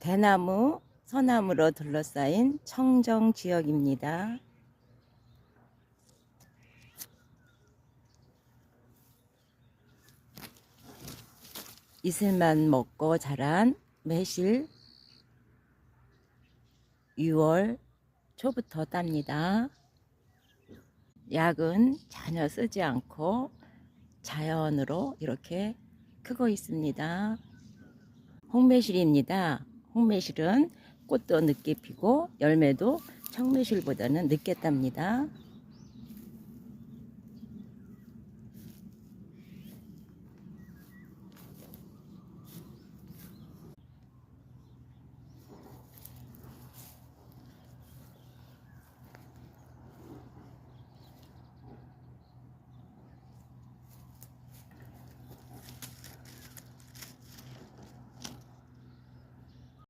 대나무, 서나무로 둘러싸인 청정 지역입니다. 이슬만 먹고 자란 매실 6월 초부터 땁니다. 약은 전혀 쓰지 않고 자연으로 이렇게 크고 있습니다. 홍매실입니다. 홍매실은 꽃도 늦게 피고 열매도 청매실보다는 늦게 땁니다.